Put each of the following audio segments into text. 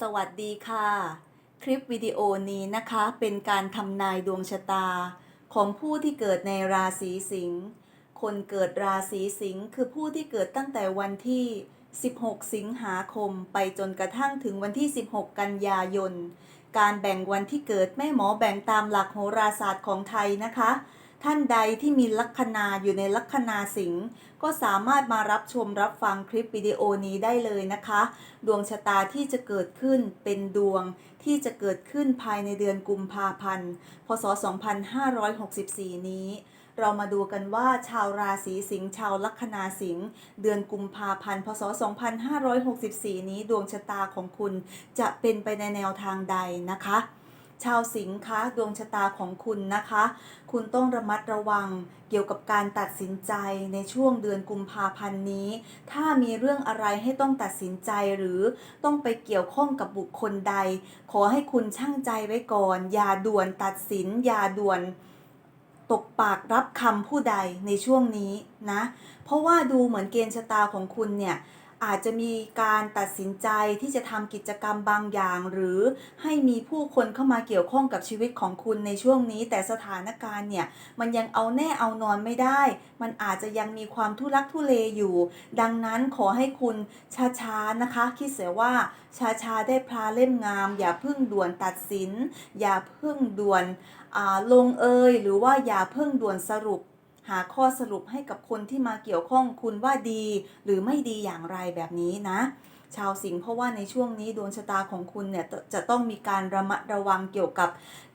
สวัสดีค่ะ คลิปวิดีโอนี้นะคะเป็นการทำนายดวงชะตา ของผู้ที่เกิดในราศีสิงห์คนเกิดราศีสิงห์คือผู้ที่เกิดตั้งแต่วันที่ 16 สิงหาคม ไปจนกระทั่งถึงวันที่ 16 กันยายน การแบ่งวันที่เกิดแม่หมอแบ่งตามหลักโหราศาสตร์ของไทยนะคะ ท่านใดที่มีลัคนาอยู่ในลัคนาสิงห์ก็สามารถมารับชมรับฟังคลิปวิดีโอนี้ได้เลยนะคะ ดวงชะตาที่จะเกิดขึ้นเป็นดวงที่จะเกิดขึ้นภายในเดือนกุมภาพันธ์ พศ 2564 นี้ เรามาดูกันว่าชาวราศีสิงห์ชาวลัคนาสิงห์เดือนกุมภาพันธ์ พศ 2564 นี้ดวงชะตาของคุณจะเป็นไปในแนวทางใดนะคะ ชาวสิงห์คะดวงชะตาของคุณนะคะ คุณต้องระมัดระวังเกี่ยวกับการตัดสินใจในช่วงเดือนกุมภาพันธ์นี้ ถ้ามีเรื่องอะไรให้ต้องตัดสินใจหรือต้องไปเกี่ยวข้องกับบุคคลใด ขอให้คุณช่างใจไว้ก่อน อย่าด่วนตัดสิน อย่าด่วนตกปากรับคำผู้ใดในช่วงนี้นะ เพราะว่าดูเหมือนเกณฑ์ชะตาของคุณเนี่ย อาจจะมีการตัดสินใจที่จะทำกิจกรรมบางอย่าง หรือให้มีผู้คนเข้ามาเกี่ยวข้องกับชีวิตของคุณในช่วงนี้ แต่สถานการณ์เนี่ยมันยังเอาแน่เอานอนไม่ได้ มันอาจจะยังมีความทุลักทุเลอยู่ ดังนั้นขอให้คุณช้าๆนะคะ คิดเสียว่าช้าๆได้พลาเล่มงาม อย่าเพิ่งด่วนตัดสิน อย่าเพิ่งด่วนอ่าลงเอยหรือว่าอย่าเพิ่งด่วนสรุป หาข้อสรุปให้กับคนที่มาเกี่ยวข้องคุณว่าดี หรือไม่ดีอย่างไรแบบนี้นะ ชาวสิงห์เพราะว่าในช่วงนี้ดวงชะตาของคุณเนี่ยจะต้องมีการระมัดระวังเกี่ยวกับ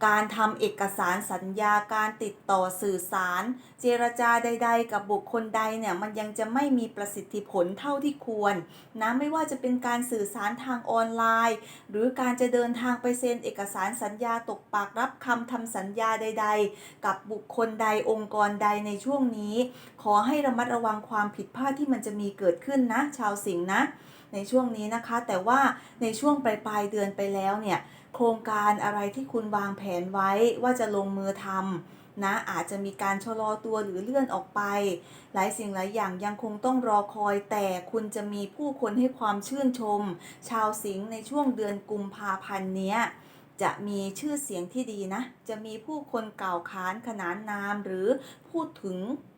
การทำเอกสารสัญญาการติดต่อสื่อสาร เจรจาใด ๆ กับบุคคลใดเนี่ยมันยังจะไม่มีประสิทธิผลเท่าที่ควรนะไม่ว่าจะเป็นการสื่อสารทางออนไลน์ หรือการจะเดินทางไปเซ็นเอกสารสัญญาตกปากรับคำทำสัญญาใด ๆ กับบุคคลใดองค์กรใดในช่วงนี้ ขอให้ระมัดระวังความผิดพลาดที่มันจะมีเกิดขึ้นนะ ชาวสิงห์นะ ในช่วงนี้นะคะ แต่ว่าในช่วงปลายปลายเดือนไปแล้วเนี่ยโครงการอะไรที่คุณวางแผนไว้ว่าจะลงมือทำนะอาจจะมีการชะลอตัวหรือเลื่อนออกไป หลายสิ่งหลายอย่างยังคงต้องรอคอย แต่คุณจะมีผู้คนให้ความชื่นชม ชาวสิงห์ในช่วงเดือนกุมภาพันธ์เนี้ย จะมีชื่อเสียงที่ดีนะ จะมีผู้คนกล่าวขานขนานนาม หรือพูดถึง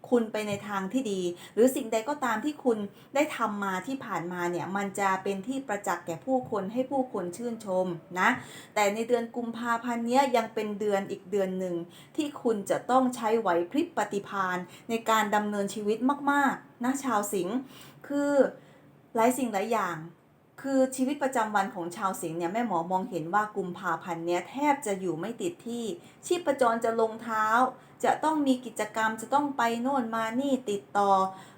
คุณไปในทางที่ดี หรือสิ่งใดก็ตามที่คุณได้ทำมาที่ผ่านมาเนี่ย มันจะเป็นที่ประจักษ์แก่ผู้คนให้ผู้คนชื่นชมนะ แต่ในเดือนกุมภาพันธ์เนี้ยยังเป็นเดือนอีกเดือนหนึ่ง ที่คุณจะต้องใช้ไหวพริบปฏิภาณในการดำเนินชีวิตมาก ๆนะชาวสิงห์คือหลายสิ่งหลายอย่าง คือชีวิตประจำวันของชาวสิงห์เนี่ยแม่หมอมองเห็นว่ากุมภาพันธ์เนี้ยแทบจะอยู่ไม่ติดที่ ชีพจรจะลงเท้า จะต้องมีกิจกรรมจะต้องไปโน่นมานี่ติดต่อ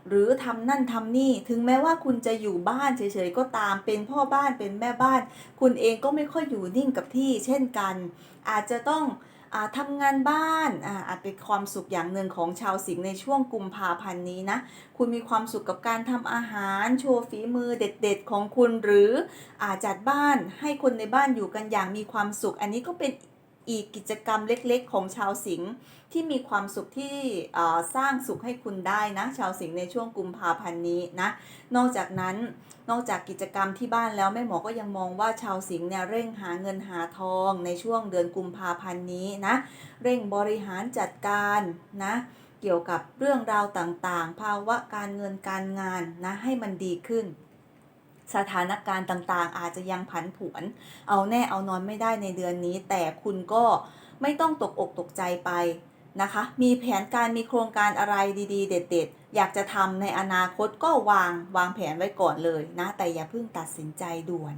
หรือทำนั่นทำนี่ ถึงแม้ว่าคุณจะอยู่บ้านเฉยๆก็ตามเป็นพ่อบ้านเป็นแม่บ้าน คุณเองก็ไม่ค่อยอยู่นิ่งกับที่ เช่นกัน อาจจะต้อง ทำงานบ้านอาอาจเป็นความสุขอย่างหนึ่งของชาวสิงห์ในช่วงกุมภาพันธ์นี้นะ คุณมีความสุขกับการทำอาหาร โชว์ฝีมือเด็ด ๆ ของคุณ หรืออาจัดบ้านให้คนในบ้านอยู่กันอย่างมีความสุข อันนี้ก็เป็น อีกกิจกรรมเล็กๆ ของชาวสิงห์ที่มีความสุขที่สร้างสุขให้คุณได้นะ ชาวสิงห์ในช่วงกุมภาพันธ์นี้นะ นอกจากนั้นนอกจากกิจกรรมที่บ้านแล้วแม่หมอก็ยังมองว่าชาวสิงห์เนี่ยเร่งหาเงินหาทองในช่วงเดือนกุมภาพันธ์นี้นะ เร่งบริหารจัดการนะเกี่ยวกับเรื่องราวต่างๆ ภาวะการเงินการงานนะให้มันดีขึ้น สถานการณ์ต่างๆ อาจจะยังผันผวน เอาแน่เอานอนไม่ได้ในเดือนนี้ แต่คุณก็ไม่ต้องตกอกตกใจไปนะคะ มีแผนการมีโครงการอะไรดีๆ เด็ด ๆ อยากจะทำในอนาคตก็วางวางแผนไว้ก่อนเลยนะ แต่อย่าเพิ่งตัดสินใจด่วน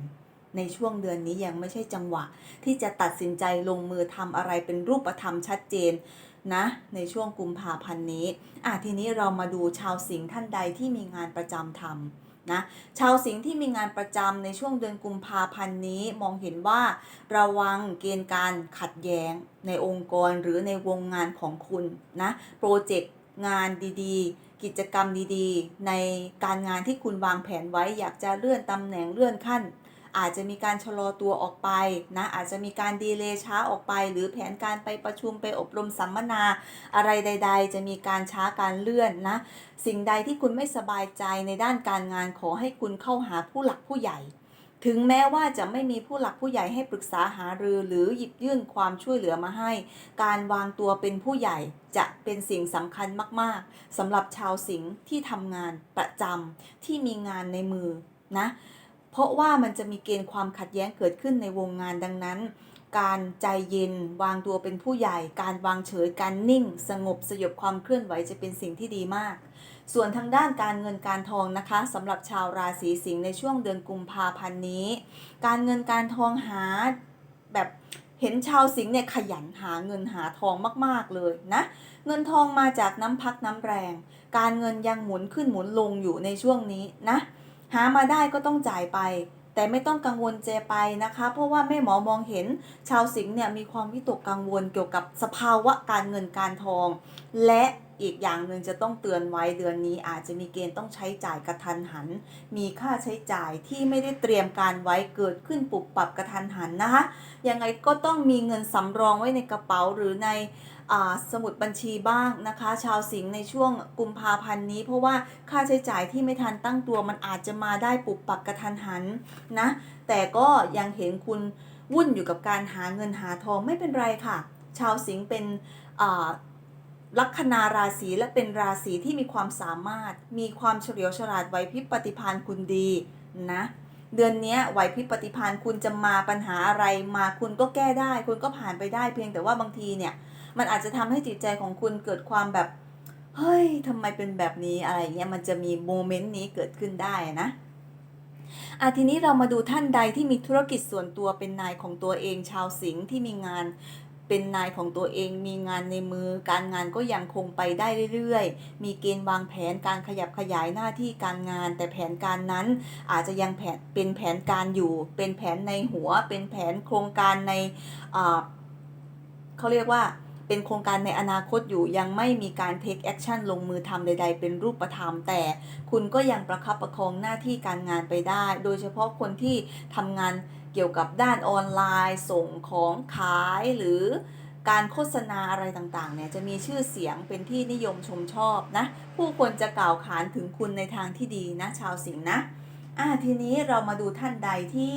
ในช่วงเดือนนี้ยังไม่ใช่จังหวะ ที่จะตัดสินใจลงมือทำอะไรเป็นรูปธรรมชัดเจนนะในช่วงกุมภาพันธ์นี้อะทีนี้เรามาดูชาวสิงห์ท่านใดที่มีงานประจำทำ นะชาวสิงห์ที่มีงานประจำในช่วงเดือนกุมภาพันธ์นี้มองเห็นว่า ระวังเกณฑ์การขัดแย้งในองค์กรหรือในวงงานของคุณนะโปรเจกต์งานดีๆ กิจกรรมดีๆ ในการงานที่คุณวางแผนไว้อยากจะเลื่อนตำแหน่งเลื่อนขั้น อาจจะมีการชะลอตัวออกไปนะอาจจะมีการดีเลย์ช้าออกไป หรือแผนการไปประชุมไปอบรมสัมมนา อะไรใด ๆ จะมีการช้าการเลื่อนนะสิ่งใดที่คุณไม่สบายใจในด้านการงานขอให้คุณเข้าหาผู้หลักผู้ใหญ่ถึงแม้ว่าจะไม่มีผู้หลักผู้ใหญ่ให้ปรึกษาหารือหรือหยิบยื่นความช่วยเหลือมาให้ การวางตัวเป็นผู้ใหญ่จะเป็นสิ่งสำคัญมากๆสำหรับชาวสิงห์ที่ทำงานประจำที่มีงานในมือนะ เพราะว่ามันจะมีเกณฑ์ความขัดแย้งเกิดขึ้นในวงงานดังนั้น การใจเย็นวางตัวเป็นผู้ใหญ่ การวางเฉยการนิ่ง สงบสยบความเคลื่อนไหวจะเป็นสิ่งที่ดีมาก ส่วนทางด้านการเงินการทองนะคะสำหรับชาวราศีสิงห์ในช่วงเดือนกุมภาพันธ์นี้ การเงินการทองหาแบบเห็นชาวสิงห์เนี่ยขยันหาเงินหาทองมากๆเลยนะ เงินทองมาจากน้ำพักน้ำแรง การเงินยังหมุนขึ้นหมุนลงอยู่ในช่วงนี้นะ หามาได้ก็ต้องจ่ายไป แต่ไม่ต้องกังวลเจไปนะคะ เพราะว่าแม่หมอมองเห็น ชาวสิงห์เนี่ยมีความวิตกกังวลเกี่ยวกับสภาวะการเงินการทอง และอีกอย่างหนึ่งจะต้องเตือนไว้เดือนนี้อาจจะมีเกณฑ์ต้องใช้จ่ายกระทันหัน มีค่าใช้จ่ายที่ไม่ได้เตรียมการไว้เกิดขึ้นปุบปรับกระทันหันนะคะยังไงก็ต้องมีเงินสำรองไว้ในกระเป๋าหรือใน สมุดบัญชีบ้างนะคะ ชาวสิงห์ในช่วงกุมภาพันธ์นี้ เพราะว่าค่าใช้จ่ายที่ไม่ทันตั้งตัวมันอาจจะมาได้ปุบปับกระทันหันนะ แต่ก็ยังเห็นคุณวุ่นอยู่กับการหาเงินหาทองไม่เป็นไรค่ะ ชาวสิงห์เป็นลัคนาราศีและเป็นราศีที่มีความสามารถ มีความเฉลียวฉลาดไหวพริบปฏิภาณคุณดีนะ เดือนนี้ไหวพริบปฏิภาณคุณจะมาปัญหาอะไรมาคุณก็แก้ได้ คุณก็ผ่านไปได้เพียงแต่ว่าบางทีเนี่ย มันอาจจะทำให้จิตใจของคุณเกิดความแบบ เฮ้ยทำไมเป็นแบบนี้อะไรเงี้ยมันจะมีโมเมนต์นี้เกิดขึ้นได้นะอะทีนี้เรามาดูท่านใดที่มีธุรกิจส่วนตัวเป็นนายของตัวเองชาวสิงห์ที่มีงานเป็นนายของตัวเอง มีงานในมือ การงานก็ยังคงไปได้เรื่อยๆ มีเกณฑ์วางแผนการขยับขยายหน้าที่การงาน แต่แผนการนั้นอาจจะยังแผนเป็นแผนการอยู่ เป็นแผนในหัว เป็นแผนโครงการในเขาเรียกว่า เป็นโครงการในอนาคตอยู่ยังไม่มีการ take action ลงมือทำใด ๆ เป็นรูปธรรม แต่คุณก็ยังประคับประคองหน้าที่การงานไปได้ โดยเฉพาะคนที่ทำงานเกี่ยวกับด้านออนไลน์ ส่งของขายหรือการโฆษณาอะไรต่างๆ เนี่ยจะมีชื่อเสียงเป็นที่นิยมชมชอบนะ ผู้คนจะกล่าวขานถึงคุณในทางที่ดีนะ ชาวสิงห์นะอ่าทีนี้เรามาดูท่านใดที่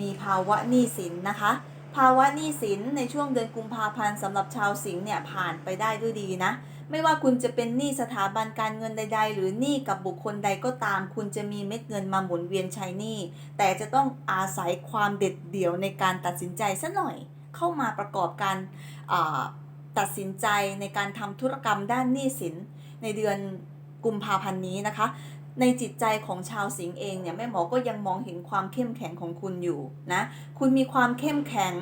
มีภาวะหนี้สินนะคะ ภาวะหนี้สินในช่วงเดือนกุมภาพันธ์สำหรับชาวสิงห์เนี่ยผ่านไปได้ด้วยดีนะ ไม่ว่าคุณจะเป็นหนี้สถาบันการเงินใด ๆ หรือหนี้กับบุคคลใดก็ตาม คุณจะมีเม็ดเงินมาหมุนเวียนใช้หนี้ แต่จะต้องอาศัยความเด็ดเดี่ยวในการตัดสินใจสัหน่อยเข้ามาประกอบการตัดสินใจในการทำธุรกรรมด้านหนี้สินในเดือนกุมภาพันธ์นี้นะคะ ในจิตใจของชาวสิงห์เองเนี่ยแม่หมอก็ยังมองเห็นความเข้มแข็งของคุณอยู่นะ คุณมีความเข้มแข็ง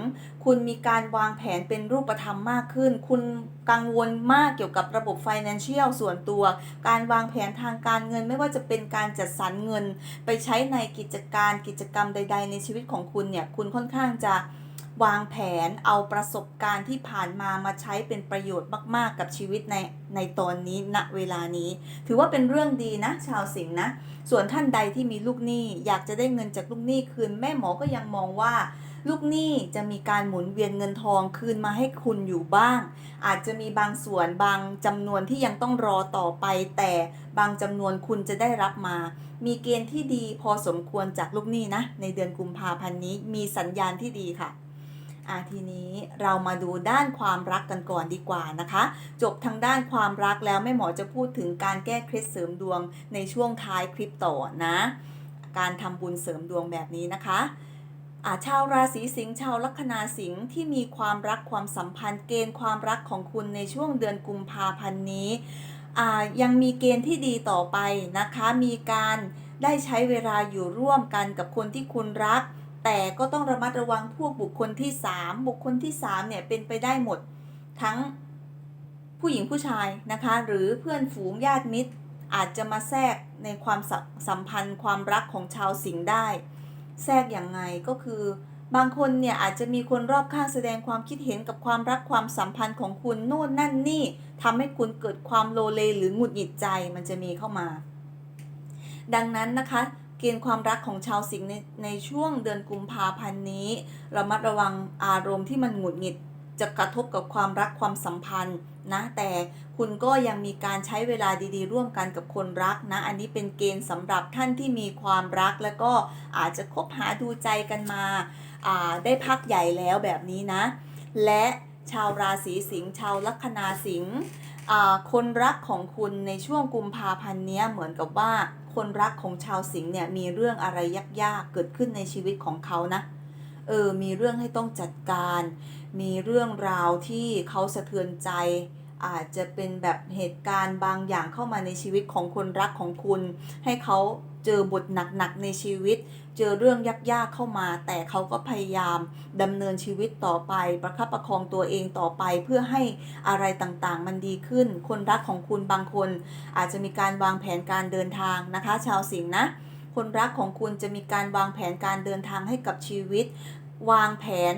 คุณมีการวางแผนเป็นรูปธรรมมากขึ้น คุณกังวลมากเกี่ยวกับระบบ financial ส่วนตัว การวางแผนทางการเงินไม่ว่าจะเป็นการจัดสรรเงิน ไปใช้ในกิจการกิจกรรมใด ๆ ในชีวิตของคุณเนี่ยคุณค่อนข้างจะ วางแผนเอาประสบการณ์ที่ผ่านมามาใช้เป็นประโยชน์มาก ๆ กับชีวิตในในตอนนี้ณเวลานี้ ถือว่าเป็นเรื่องดีนะ ชาวสิงห์นะ ส่วนท่านใดที่มีลูกหนี้อยากจะได้เงินจากลูกหนี้คืนแม่หมอก็ยังมองว่าลูกหนี้จะมีการหมุนเวียนเงินทองคืนมาให้คุณอยู่บ้าง อาจจะมีบางส่วนบางจำนวนที่ยังต้องรอต่อไป แต่บางจำนวนคุณจะได้รับมา มีเกณฑ์ที่ดีพอสมควรจากลูกหนี้นะ ในเดือนกุมภาพันธ์นี้มีสัญญาณที่ดีค่ะ อะทีนี้เรามาดูด้านความรักกันก่อนดีกว่านะคะ จบทางด้านความรักแล้วแม่หมอจะพูดถึงการแก้เคล็ดเสริมดวงในช่วงท้ายคลิปต่อนะ การทำบุญเสริมดวงแบบนี้นะคะอาชาวราศีสิงห์ชาวลัคนาสิงห์ที่มีความรักความสัมพันธ์เกณฑ์ความรักของคุณในช่วงเดือนกุมภาพันธ์นี้ยังมีเกณฑ์ที่ดีต่อไปนะคะ มีการได้ใช้เวลาอยู่ร่วมกันกับคนที่คุณรัก แต่ก็ต้องระมัดระวังพวกบุคคลที่ 3 บุคคลที่ 3 เนี่ย เป็นไปได้หมดทั้งผู้หญิงผู้ชายนะคะ หรือเพื่อนฝูงญาติมิตร อาจจะมาแทรกในความสสัมพันธ์ความรักของชาวสิงห์ได้ แทรกอย่างไงก็คือบางคนเนี่ยอาจจะมีคนรอบข้างแสดงความคิดเห็นกับความรักความสัมพันธ์ของคุณโน่นนั่นนี่ทำให้คุณเกิดความโลเลหรือหงุดหงิดใจมันจะมีเข้ามา ดังนั้นนะคะ เกณฑ์ความรักของชาวสิงห์ในในช่วงเดือนกุมภาพันธ์นี้ระมัดระวังอารมณ์ที่มันหงุดหงิดจะกระทบกับความรักความสัมพันธ์นะแต่คุณก็ยังมีการใช้เวลาดีๆ ร่วมกันกับคนรักนะ อันนี้เป็นเกณฑ์สำหรับท่านที่มีความรักแล้วก็อาจจะคบหาดูใจกันมาอ่าได้พักใหญ่แล้วแบบนี้นะ และชาวราศีสิงห์ชาวลัคนาสิงห์ คนรักของคุณในช่วงกุมภาพันธ์นี้เหมือนกับว่า คนรักของชาวสิงห์เนี่ยมีเรื่องอะไรยากๆเกิดขึ้นในชีวิตของเขานะ เออ มีเรื่องให้ต้องจัดการ มีเรื่องราวที่เขาสะเทือนใจ อาจจะเป็นแบบเหตุการณ์บางอย่างเข้ามาในชีวิตของคนรักของคุณ ให้เขา เจอบทหนักๆในชีวิต เจอเรื่องยากๆเข้ามา แต่เขาก็พยายามดำเนินชีวิตต่อไป ประคับประคองตัวเองต่อไปเพื่อให้อะไรต่างๆ มันดีขึ้น คนรักของคุณบางคน อาจจะมีการวางแผนการเดินทางนะคะ ชาวสิงห์นะ คนรักของคุณจะมีการวางแผนการเดินทางให้กับชีวิต วางแผน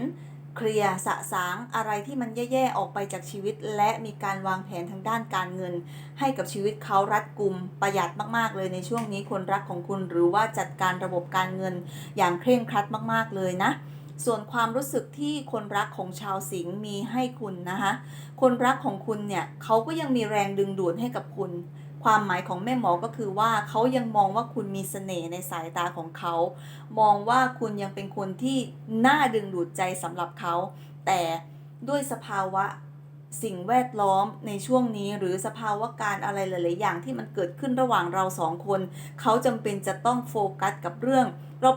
เคลียร์สะสางอะไรที่มันแย่ๆออกไปจากชีวิต และมีการวางแผนทางด้านการเงิน ให้กับชีวิตเขารัดกุมประหยัดมากๆ เลยในช่วงนี้คนรักของคุณหรือว่าจัดการระบบการเงินอย่างเคร่งครัดมากๆเลยนะส่วนความรู้สึกที่คนรักของชาวสิงห์มีให้คุณนะคะ คนรักของคุณเนี่ยเขาก็ยังมีแรงดึงดูดให้กับคุณ ความหมายของแม่หมอก็คือว่าเขายังมองว่าคุณมีเสน่ห์ในสายตาของเขา มองว่าคุณยังเป็นคนที่น่าดึงดูดใจสำหรับเขา แต่ด้วยสภาวะสิ่งแวดล้อมในช่วงนี้หรือสภาวะการอะไรหลาย ๆ อย่างที่มันเกิดขึ้นระหว่างเราสองคน เขาจำเป็นจะต้องโฟกัสกับเรื่อง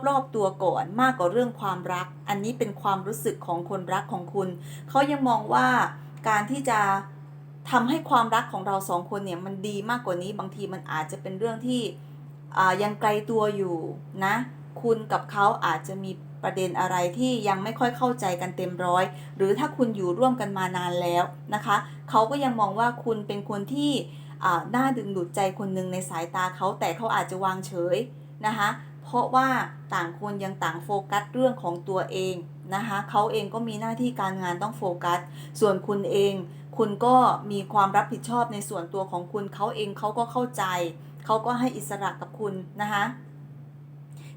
รอบ ๆ ตัวก่อนมากกว่าเรื่องความรัก อันนี้เป็นความรู้สึกของคนรักของคุณ เขายังมองว่าการที่จะ ทำให้ความรักของเราสองคนเนี่ยมันดีมากกว่านี้ บางทีมันอาจจะเป็นเรื่องที่ยังไกลตัวอยู่นะ คุณกับเขาอาจจะมีประเด็นอะไรที่ยังไม่ค่อยเข้าใจกันเต็มร้อย หรือถ้าคุณอยู่ร่วมกันมานานแล้วนะคะ เขาก็ยังมองว่าคุณเป็นคนที่น่าดึงดูดใจคนหนึ่งในสายตาเขาแต่เขาอาจจะวางเฉยนะคะ เพราะว่าต่างคนยังต่างโฟกัสเรื่องของตัวเองนะคะเขาเองก็มีหน้าที่การงานต้องโฟกัส ส่วนคุณเอง คุณก็มีความรับผิดชอบในส่วนตัวของคุณเขาเองเขาก็เข้าใจ เขาก็ให้อิสระกับคุณนะคะ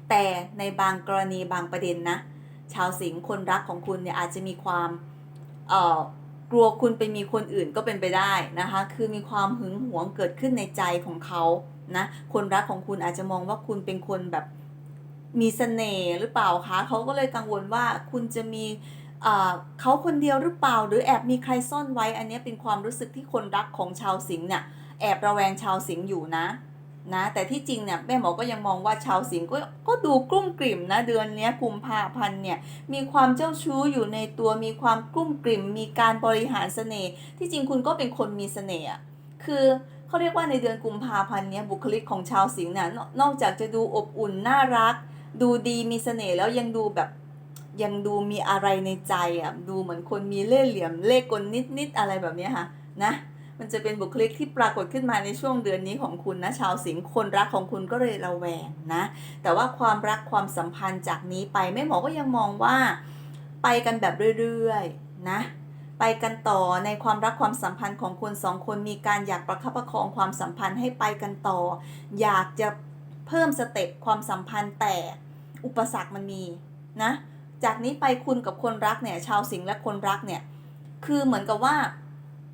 แต่ในบางกรณีบางประเด็นนะ ชาวสิงห์คนรักของคุณเนี่ยอาจจะมีความเอ่อกลัวคุณไปมีคนอื่นก็เป็นไปได้นะคะ คือมีความหึงหวงเกิดขึ้นในใจของเขานะ คนรักของคุณอาจจะมองว่าคุณเป็นคนแบบมีเสน่ห์หรือเปล่าคะเขาก็เลยกังวลว่าคุณจะมี เขาคนเดียวหรือเปล่า หรือแอบมีใครซ่อนไว้ อันนี้เป็นความรู้สึกที่คนรักของชาวสิงห์เนี่ยแอบระแวงชาวสิงห์อยู่นะนะแต่ที่จริงเนี่ยแม่หมอก็ยังมองว่าชาวสิงห์ก็ก็ดูกลุ้มกลิ่มนะเดือนนี้กุมภาพันธ์เนี่ยมีความเจ้าชู้อยู่ในตัวมีความกลุ้มกลิ่ม มีการบริหารเสน่ห์ที่จริงคุณก็เป็นคนมีเสน่ห์คือเขาเรียกว่าในเดือนกุมภาพันธ์เนี่ยบุคลิกของชาวสิงห์เนี่ยนอกนอกจากจะดูอบอุ่นน่ารัก ดูดีมีเสน่ห์แล้วยังดูแบบ ยังดูมีอะไรในใจอะดูเหมือนคนมีเล่ห์เหลี่ยมเล่กลนิดๆอะไรแบบนี้ค่ะนะมันจะเป็นบุคลิกที่ปรากฏขึ้นมาในช่วงเดือนนี้ของคุณนะชาวสิงห์คนรักของคุณก็เลยระแวงนะแต่ว่าความรักความสัมพันธ์จากนี้ไปแม่หมอก็ยังมองว่าไปกันแบบเรื่อยๆนะไปกันต่อในความรักความสัมพันธ์ของคนสองคนมีการอยากประคับประคองความสัมพันธ์ให้ไปกันต่อ อยากจะเพิ่มสเต็ปความสัมพันธ์แต่อุปสรรคมันมีนะ จากนี้ไปคุณกับคนรักเนี่ยชาวสิงห์และคนรักเนี่ยคือเหมือนกับว่า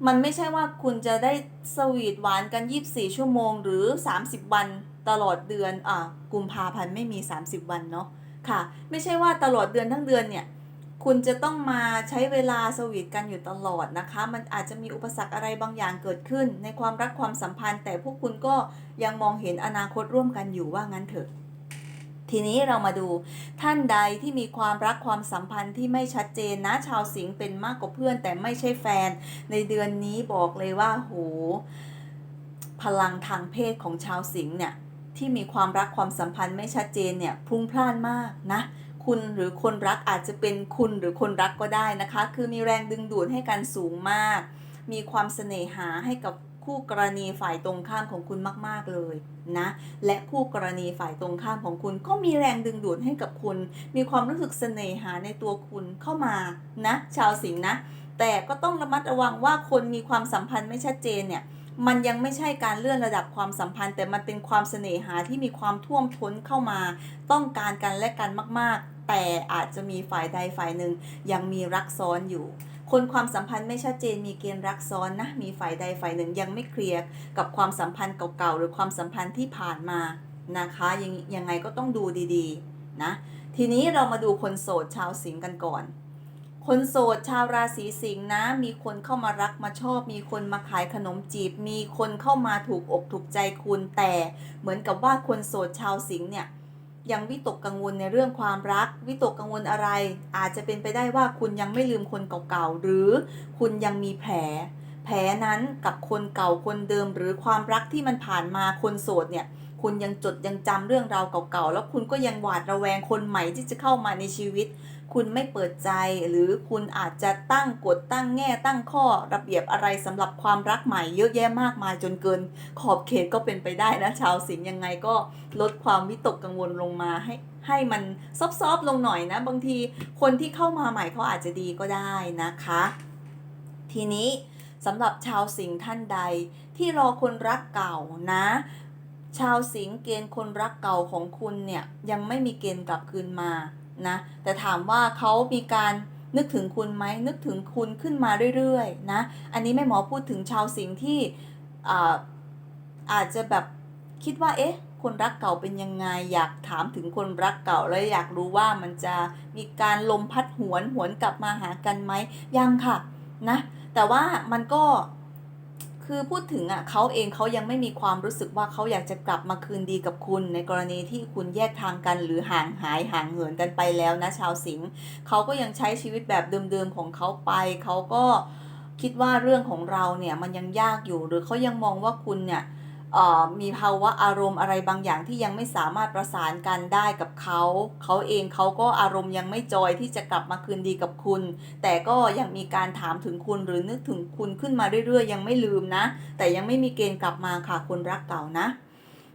มันไม่ใช่ว่าคุณจะได้สวีทหวานกัน 24 ชั่วโมง หรือ 30 วันตลอดเดือนอ่ากุมภาพันธ์ไม่มี 30 วันเนาะค่ะ ไม่ใช่ว่าตลอดเดือนทั้งเดือนเนี่ยคุณจะต้องมาใช้เวลาสวีทกันอยู่ตลอดนะคะ มันอาจจะมีอุปสรรคอะไรบางอย่างเกิดขึ้น ในความรักความสัมพันธ์ แต่พวกคุณก็ยังมองเห็นอนาคตร่วมกันอยู่ว่างั้นเถอะ ทีนี้เรามาดูท่านใดที่มีความรักความสัมพันธ์ที่ไม่ชัดเจนนะชาวสิงห์เป็นมากกว่าเพื่อน แต่ไม่ใช่แฟน ในเดือนนี้บอกเลยว่าโหพลังทางเพศของชาวสิงห์เนี่ยที่มีความรักความสัมพันธ์ไม่ชัดเจนเนี่ยพุ่งพล่านมากนะคุณหรือคนรักอาจจะเป็นคุณหรือคนรักก็ได้นะคะ คือมีแรงดึงดูดให้กันสูงมาก มีความเสน่หาให้กับ คู่กรณีฝ่ายตรงข้ามของคุณมาก ๆ เลยนะ และคู่กรณีฝ่ายตรงข้ามของคุณก็มีแรงดึงดูดให้กับคุณ มีความรู้สึกเสน่หาในตัวคุณเข้ามานะ ชาวสิงห์นะ แต่ก็ต้องระมัดระวังว่าคนมีความสัมพันธ์ไม่ชัดเจนเนี่ยมันยังไม่ใช่การเลื่อนระดับความสัมพันธ์ แต่มันเป็นความเสน่หาที่มีความท่วมท้นเข้ามา ต้องการกันและกันมาก ๆ แต่อาจจะมีฝ่ายใดฝ่ายหนึ่งยังมีรักซ้อนอยู่ คนความสัมพันธ์ไม่ชัดเจนมีเกณฑ์รักซ้อนนะ มีฝ่ายใดฝ่ายหนึ่งยังไม่เคลียร์กับความสัมพันธ์เก่าๆ หรือความสัมพันธ์ที่ผ่านมานะคะยังยังไงก็ต้องดูดีๆนะทีนี้เรามาดูคนโสดชาวสิงห์กันก่อน คนโสดชาวราศีสิงห์นะ มีคนเข้ามารักมาชอบ มีคนมาขายขนมจีบ มีคนเข้ามาถูกอกถูกใจคุณแต่เหมือนกับว่าคนโสดชาวสิงห์เนี่ย ยังวิตกกังวลในเรื่องความรัก วิตกกังวลอะไร อาจจะเป็นไปได้ว่าคุณยังไม่ลืมคนเก่าๆ หรือคุณยังมีแผล แผลนั้นกับคนเก่าคนเดิม หรือความรักที่มันผ่านมาคนโสดเนี่ย คุณยังจดยังจำเรื่องราวเก่าๆ แล้วคุณก็ยังหวาดระแวงคนใหม่ที่จะเข้ามาในชีวิต คุณไม่เปิดใจหรือคุณอาจจะตั้งกฎตั้งแง่ตั้งข้อระเบียบอะไรสำหรับความรักใหม่เยอะแยะมากมายจนเกิน ขอบเขตก็เป็นไปได้นะชาวสิงห์ยังไงก็ลดความวิตกกังวลลงมาให้ให้มันซอฟๆลงหน่อยนะ บางทีคนที่เข้ามาใหม่เขาอาจจะดีก็ได้นะคะ ทีนี้สำหรับชาวสิงห์ท่านใด ที่รอคนรักเก่านะ ชาวสิงห์เกณฑ์คนรักเก่าของคุณเนี่ยยังไม่มีเกณฑ์กลับคืนมา นะ แต่ถามว่าเขามีการนึกถึงคุณไหมนึกถึงคุณขึ้นมาเรื่อยๆนะ อันนี้แม่หมอพูดถึงชาวสิงห์ที่อาอาจจะแบบคิดว่าเอ๊ะคนรักเก่าเป็นยังไง อยากถามถึงคนรักเก่าแล้วอยากรู้ว่ามันจะมีการลมพัดหวนหวนกลับมาหากันไหมยังค่ะนะแต่ว่ามันก็ คือพูดถึงอะเขาเองเขายังไม่มีความรู้สึกว่าเขาอยากจะกลับมาคืนดีกับคุณ ในกรณีที่คุณแยกทางกันหรือห่างหายห่างเหินกันไปแล้วนะชาวสิงห์เขาก็ยังใช้ชีวิตแบบเดิมๆของเขาไปเขาก็คิดว่าเรื่องของเราเนี่ยมันยังยากอยู่หรือเขายังมองว่าคุณเนี่ย มีภาวะอารมณ์อะไรบางอย่างที่ยังไม่สามารถประสานกันได้กับเขา เขาเองเขาก็อารมณ์ยังไม่จอยที่จะกลับมาคืนดีกับคุณ แต่ก็ยังมีการถามถึงคุณหรือนึกถึงคุณขึ้นมาเรื่อยๆ ยังไม่ลืมนะ แต่ยังไม่มีเกณฑ์กลับมาค่ะคนรักเก่านะ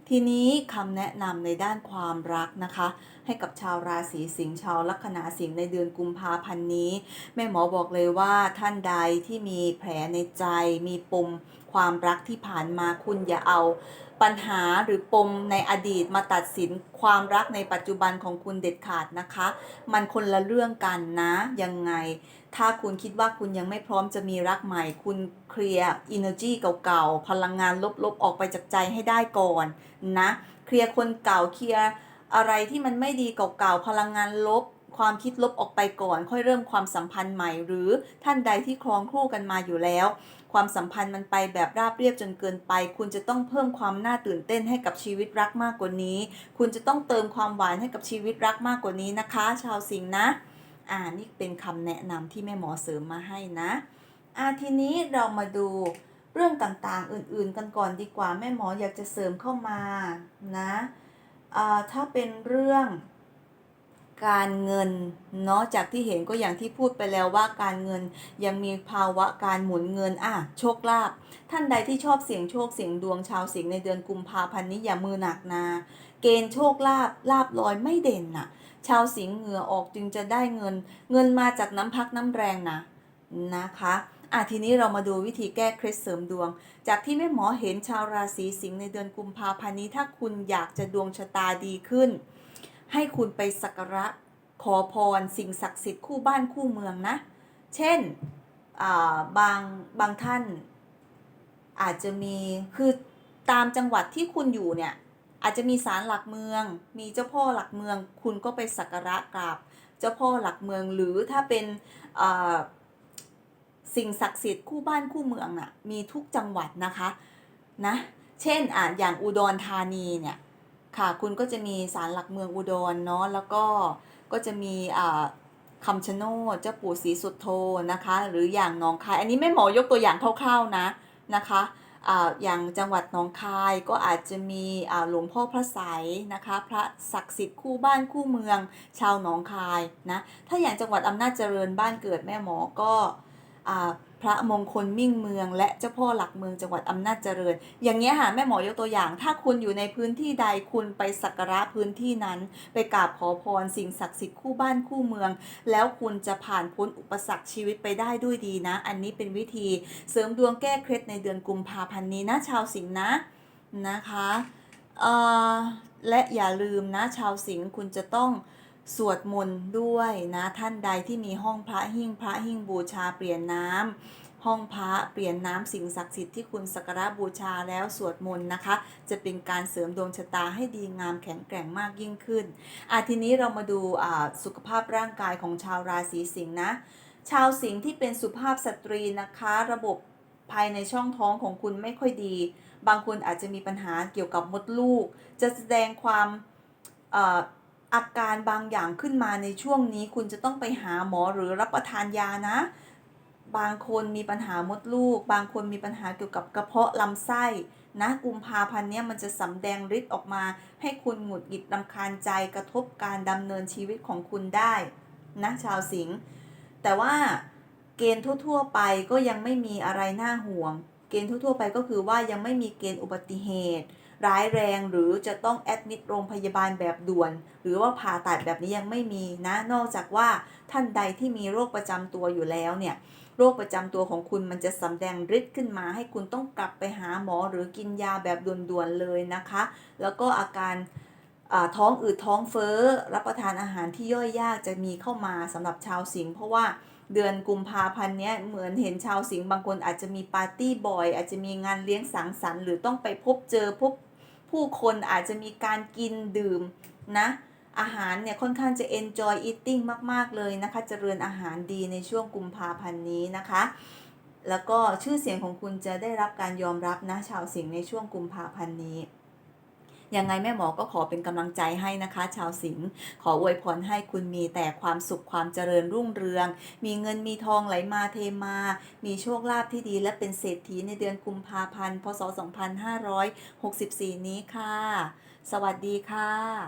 ทีนี้คำแนะนำในด้านความรักนะคะ ให้กับชาวราศีสิงห์ชาวลัคนาสิงห์ในเดือนกุมภาพันธ์นี้ แม่หมอบอกเลยว่าท่านใดที่มีแผลในใจมีปมความรักที่ผ่านมาคุณอย่าเอาปัญหาหรือปมในอดีตมาตัดสินความรักในปัจจุบันของคุณเด็ดขาดนะคะ มันคนละเรื่องกันนะยังไง ถ้าคุณคิดว่าคุณยังไม่พร้อมจะมีรักใหม่คุณ เคลียร์อินเนอร์จีเก่าๆ พลังงานลบๆ ออกไปจากใจให้ได้ก่อนนะ เคลียร์คนเก่า เคลียร์อะไรที่มันไม่ดีเก่าๆ พลังงานลบ ความคิดลบออกไปก่อน ค่อยเริ่มความสัมพันธ์ใหม่ หรือท่านใดที่ครองคู่กันมาอยู่แล้ว ความสัมพันธ์มันไปแบบราบเรียบจนเกินไป คุณจะต้องเพิ่มความน่าตื่นเต้นให้กับชีวิตรักมากกว่านี้ คุณจะต้องเติมความหวานให้กับชีวิตรักมากกว่านี้นะคะ ชาวสิงห์นะ อ่านี่เป็นคำแนะนำที่แม่หมอเสริมมาให้นะ อาทีนี้เรามาดูเรื่องต่างๆ อื่นๆ กันก่อนดีกว่าแม่หมออยากจะเสริมเข้ามานะถ้าเป็นเรื่องการเงินเนาะจากที่เห็นก็อย่างที่พูดไปแล้วว่าการเงินยังมีภาวะการหมุนเงินอะโชคลาภท่านใดที่ชอบเสี่ยงโชคเสี่ยงดวงชาวสิงห์ในเดือนกุมภาพันธ์นี้อย่ามือหนักนะเกณฑ์โชคลาภลาบลอยไม่เด่นน่ะ ชาวสิงห์เหงื่อออกจึงจะได้เงิน เงินมาจากน้ำพักน้ำแรงนะนะคะ อะทีนี้เรามาดูวิธีแก้เคล็ดเสริมดวง จากที่แม่หมอเห็นชาวราศีสิงห์ในเดือนกุมภาพันธ์นี้ ถ้าคุณอยากจะดวงชะตาดีขึ้น ให้คุณไปสักการะขอพรสิ่งศักดิ์สิทธิ์คู่บ้านคู่เมืองนะ เช่นอ่าบางบางท่านอาจจะมีคือตามจังหวัดที่คุณอยู่เนี่ยอาจจะมีศาลหลักเมือง มีเจ้าพ่อหลักเมือง คุณก็ไปสักการะกราบ เจ้าพ่อหลักเมืองหรือถ้าเป็นอ่า สิ่งศักดิ์สิทธิ์คู่บ้านคู่เมืองน่ะมีทุกจังหวัดนะคะนะเช่นอะอย่างอุดรธานีเนี่ยค่ะคุณก็จะมีศาลหลักเมืองอุดรเนาะแล้วก็ก็จะมีอ่าคำชะโนดเจ้าปู่ศรีสุดโทนะคะ หรืออย่างหนองคาย อันนี้แม่หมอยกตัวอย่างคร่าวๆนะนะคะอ่าอย่างจังหวัดหนองคายก็อาจจะมีอ่าหลวงพ่อพระไสยนะคะ พระศักดิ์สิทธิ์คู่บ้านคู่เมืองชาวหนองคายนะ ถ้าอย่างจังหวัดอำนาจเจริญบ้านเกิดแม่หมอก็ พระมงคลมิ่งเมือง และเจ้าพ่อหลักเมืองจังหวัดอำนาจเจริญ อย่างเงี้ยค่ะแม่หมอยกตัวอย่าง ถ้าคุณอยู่ในพื้นที่ใดคุณไปสักการะพื้นที่นั้น ไปกราบขอพรสิ่งศักดิ์สิทธิ์คู่บ้านคู่เมือง แล้วคุณจะผ่านพ้นอุปสรรคชีวิตไปได้ด้วยดีนะ อันนี้เป็นวิธีเสริมดวงแก้เคล็ดในเดือนกุมภาพันธ์นี้นะชาวสิงห์นะนะคะเออและอย่าลืมนะชาวสิงห์คุณจะต้อง สวดมนต์ด้วยนะท่านใดที่มีห้องพระหิ้งพระหิ้งบูชาเปลี่ยนน้ำห้องพระเปลี่ยนน้ำสิ่งศักดิ์สิทธิ์ที่คุณสักการะบูชาแล้วสวดมนต์นะคะ จะเป็นการเสริมดวงชะตาให้ดีงามแข็งแกร่งมากยิ่งขึ้นอะทีนี้เรามาดูอ่าสุขภาพร่างกายของชาวราศีสิงห์นะ ชาวสิงห์ที่เป็นสุภาพสตรีนะคะ ระบบภายในช่องท้องของคุณไม่ค่อยดี บางคนอาจจะมีปัญหาเกี่ยวกับมดลูก จะแสดงความ อาการบางอย่างขึ้นมาในช่วงนี้ คุณจะต้องไปหาหมอหรือรับประทานยานะ บางคนมีปัญหามดลูก บางคนมีปัญหาเกี่ยวกับกระเพาะลำไส้นะกุมภาพันธ์เนี้ยมันจะสำแดงฤทธิ์ออกมา ให้คุณหงุดหงิดรำคาญใจกระทบการดำเนินชีวิตของคุณได้นะชาวสิงห์แต่ว่าเกณฑ์ทั่ว ๆ ไปก็ยังไม่มีอะไรน่าห่วง เกณฑ์ทั่ว ๆ ไปก็คือว่ายังไม่มีเกณฑ์อุบัติเหตุ ร้ายแรงหรือจะต้องแอดมิดโรงพยาบาลแบบด่วน หรือว่าผ่าตัดแบบนี้ยังไม่มีนะ นอกจากว่าท่านใดที่มีโรคประจำตัวอยู่แล้วเนี่ยโรคประจำตัวของคุณมันจะสำแดงฤทธิ์ขึ้นมา ให้คุณต้องกลับไปหาหมอหรือกินยาแบบด่วนๆเลยนะคะ แล้วก็อาการท้องอืดท้องเฟ้อ รับประทานอาหารที่ย่อยยากจะมีเข้ามาสำหรับชาวสิงห์เพราะว่าเดือนกุมภาพันธ์เนี้ยเหมือนเห็นชาวสิงห์บางคนอาจจะมีปาร์ตี้บ่อย อาจจะมีงานเลี้ยงสังสรรค์หรือต้องไปพบเจอพบ ผู้คนอาจจะมีการกินดื่มนะอาหารเนี่ยค่อนข้างจะ enjoy eating มาก ๆ เลยนะคะเจริญอาหารดีในช่วงกุมภาพันธ์นี้นะคะ แล้วก็ชื่อเสียงของคุณจะได้รับการยอมรับนะชาวสิงห์ในช่วงกุมภาพันธ์นี้ ยังไงแม่หมอก็ขอเป็นกำลังใจให้นะคะ ชาวสิงห์ขออวยพรให้คุณมีแต่ความสุขความเจริญรุ่งเรือง มีเงินมีทองไหลมาเทมา มีโชคลาภที่ดีและเป็นเศรษฐีในเดือนกุมภาพันธ์พศ 2564 นี้ค่ะ สวัสดีค่ะ